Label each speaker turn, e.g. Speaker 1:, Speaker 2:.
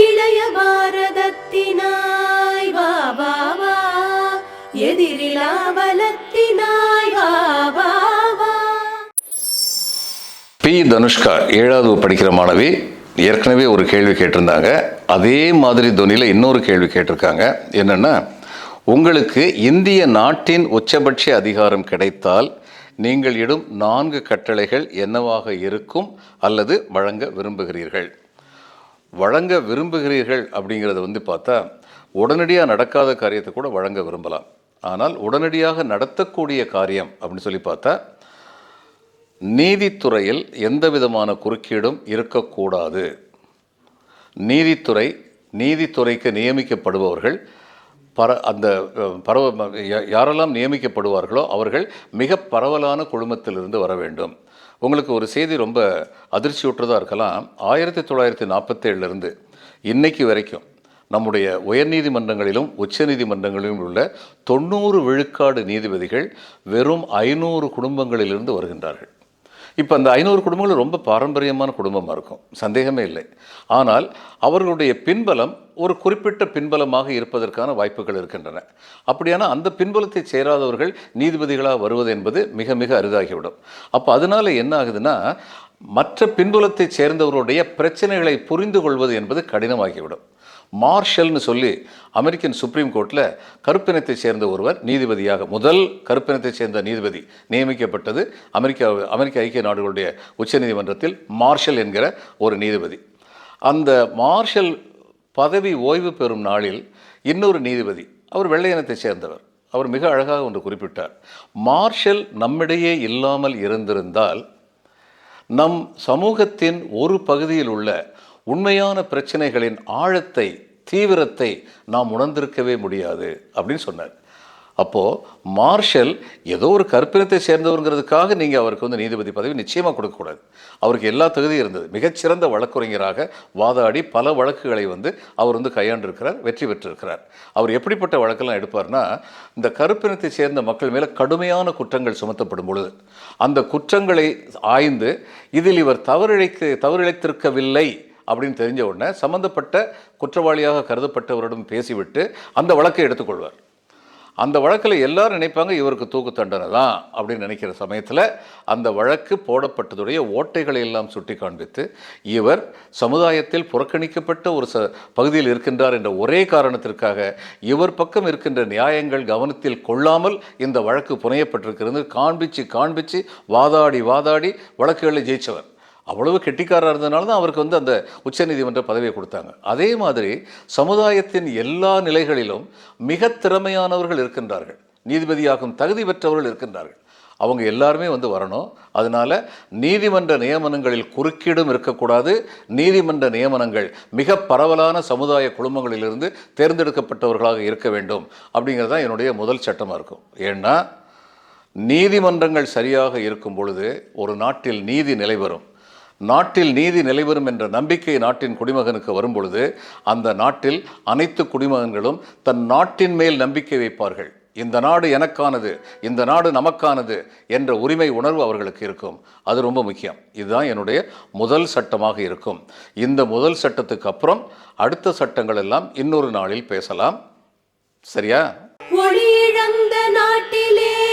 Speaker 1: இளைய பாரதத்தினாய் வா வா வா. எதிரிலா பலத்தினாய் வா வா வா.
Speaker 2: பி. தனுஷ்கா ஏழாவது படிக்கிற மாணவி ஏற்கனவே ஒரு கேள்வி கேட்டிருந்தாங்க. அதே மாதிரி துணியில் இன்னொரு கேள்வி கேட்டிருக்காங்க. என்னென்னா உங்களுக்கு இந்திய நாட்டின் உச்சபட்ச அதிகாரம் கிடைத்தால் நீங்கள் இடும் நான்கு கட்டளைகள் என்னவாக இருக்கும் அல்லது வழங்க விரும்புகிறீர்கள்? வழங்க விரும்புகிறீர்கள் அப்படிங்கிறத வந்து பார்த்தா உடனடியாக நடக்காத காரியத்தை கூட வழங்க விரும்பலாம். ஆனால் உடனடியாக நடத்தக்கூடிய காரியம் அப்படின்னு சொல்லி பார்த்தா நீதித்துறையில் எந்த விதமான குறுக்கீடும் இருக்கக்கூடாது. நீதித்துறை நீதித்துறைக்கு நியமிக்கப்படுபவர்கள் பர அந்த பரவ யாரெல்லாம் நியமிக்கப்படுவார்களோ அவர்கள் மிக பரவலான குழுமத்திலிருந்து வர வேண்டும். உங்களுக்கு ஒரு செய்தி ரொம்ப அதிர்ச்சியுற்றதாக இருக்கலாம். ஆயிரத்தி தொள்ளாயிரத்தி நாற்பத்தேழுலேருந்து இன்னைக்கு வரைக்கும் நம்முடைய உயர்நீதிமன்றங்களிலும் உச்சநீதிமன்றங்களிலும் உள்ள தொண்ணூறு விழுக்காடு நீதிபதிகள் வெறும் ஐநூறு குடும்பங்களிலிருந்து வருகின்றார்கள். இப்போ அந்த ஐநூறு குடும்பங்கள் ரொம்ப பாரம்பரியமான குடும்பமாக இருக்கும். சந்தேகமே இல்லை. ஆனால் அவர்களுடைய பின்பலம் ஒரு குறிப்பிட்ட பின்பலமாக இருப்பதற்கான வாய்ப்புகள் இருக்கின்றன. அப்படியான அந்த பின்பலத்தை சேராதவர்கள் நீதிபதிகளாக வருவது என்பது மிக மிக அரிதாகிவிடும். அப்போ அதனால என்ன ஆகுதுன்னா மற்ற பின்புலத்தைச் சேர்ந்தவருடைய பிரச்சனைகளை புரிந்து கொள்வது என்பது கடினமாகிவிடும். மார்ஷல்னு சொல்லி அமெரிக்கன் சுப்ரீம் கோர்ட்டில் கருப்பினத்தை சேர்ந்த ஒருவர் நீதிபதியாக முதல் கருப்பினத்தை சேர்ந்த நீதிபதி நியமிக்கப்பட்டது அமெரிக்கா அமெரிக்க ஐக்கிய நாடுகளுடைய உச்சநீதிமன்றத்தில் மார்ஷல் என்கிற ஒரு நீதிபதி. அந்த மார்ஷல் பதவி ஓய்வு பெறும் நாளில் இன்னொரு நீதிபதி அவர் வெள்ளையனத்தை சேர்ந்தவர். அவர் மிக அழகாக ஒன்று குறிப்பிட்டார். மார்ஷல் நம்மிடையே இல்லாமல் இருந்திருந்தால் நம் சமூகத்தின் ஒரு பகுதியில் உள்ள உண்மையான பிரச்சனைகளின் ஆழத்தை தீவிரத்தை நாம் உணர்ந்திருக்கவே முடியாது அப்படின்னு சொன்னார். அப்போது மார்ஷல் ஏதோ ஒரு கற்பினத்தை சேர்ந்தவருங்கிறதுக்காக நீங்கள் அவருக்கு வந்து நீதிபதி பதவி நிச்சயமாக கொடுக்கக்கூடாது அவருக்கு எல்லா தகுதியும் இருந்தது. மிகச்சிறந்த வழக்குரைஞராக வாதாடி பல வழக்குகளை வந்து அவர் வந்து கையாண்டிருக்கிறார் வெற்றி பெற்றிருக்கிறார். அவர் எப்படிப்பட்ட வழக்கெல்லாம் எடுப்பார்னா இந்த கருப்பினத்தை சேர்ந்த மக்கள் மேலே கடுமையான குற்றங்கள் சுமத்தப்படும் பொழுது அந்த குற்றங்களை ஆய்ந்து இதில் இவர் தவறிழைத்து தவறிழைத்திருக்கவில்லை அப்படின்னு தெரிஞ்ச உடனே சம்பந்தப்பட்ட குற்றவாளியாக கருதப்பட்டவரிடம் பேசிவிட்டு அந்த வழக்கை எடுத்துக்கொள்வார். அந்த வழக்கில் எல்லாரும் நினைப்பாங்க இவருக்கு தூக்கு தண்டனை தான் அப்படின்னு நினைக்கிற சமயத்தில் அந்த வழக்கு போடப்பட்டதுடைய ஓட்டைகளை எல்லாம் சுட்டி காண்பித்து இவர் சமுதாயத்தில் புறக்கணிக்கப்பட்ட ஒரு ச பகுதியில் இருக்கின்றார் என்ற ஒரே காரணத்திற்காக இவர் பக்கம் இருக்கின்ற நியாயங்கள் கவனத்தில் கொள்ளாமல் இந்த வழக்கு புனையப்பட்டிருக்கிறது. காண்பிச்சு காண்பிச்சு வாதாடி வாதாடி வழக்குகளில் ஜெயிச்சவர். அவ்வளவு கெட்டிக்காரராக இருந்ததுனால தான் அவருக்கு வந்து அந்த உச்சநீதிமன்ற பதவியை கொடுத்தாங்க. அதே மாதிரி சமுதாயத்தின் எல்லா நிலைகளிலும் மிக திறமையானவர்கள் இருக்கின்றார்கள். நீதிபதியாகும் தகுதி பெற்றவர்கள் இருக்கின்றார்கள். அவங்க எல்லாருமே வந்து வரணும். அதனால நீதிமன்ற நியமனங்களில் குறுக்கீடும் இருக்கக்கூடாது. நீதிமன்ற நியமனங்கள் மிக பரவலான சமுதாய குழுமங்களிலிருந்து தேர்ந்தெடுக்கப்பட்டவர்களாக இருக்க வேண்டும். அப்படிங்கிறது தான் என்னுடைய முதல் சட்டமாக இருக்கும். ஏன்னா நீதிமன்றங்கள் சரியாக இருக்கும் பொழுது ஒரு நாட்டில் நீதி நிலைவரும் நாட்டில் நீதி நிலைவரும் என்ற நம்பிக்கை நாட்டின் குடிமகனுக்கு வரும்பொழுது அந்த நாட்டில் அனைத்து குடிமகன்களும் தன் நாட்டின் மேல் நம்பிக்கை வைப்பார்கள். இந்த நாடு எனக்கானது இந்த நாடு நமக்கானது என்ற உரிமை உணர்வு அவர்களுக்கு இருக்கும். அது ரொம்ப முக்கியம். இதுதான் என்னுடைய முதல் சட்டமாக இருக்கும். இந்த முதல் சட்டத்துக்கு அப்புறம் அடுத்த சட்டங்கள் எல்லாம் இன்னொரு நாளில் பேசலாம். சரியா?
Speaker 1: ஒளி நாட்டிலே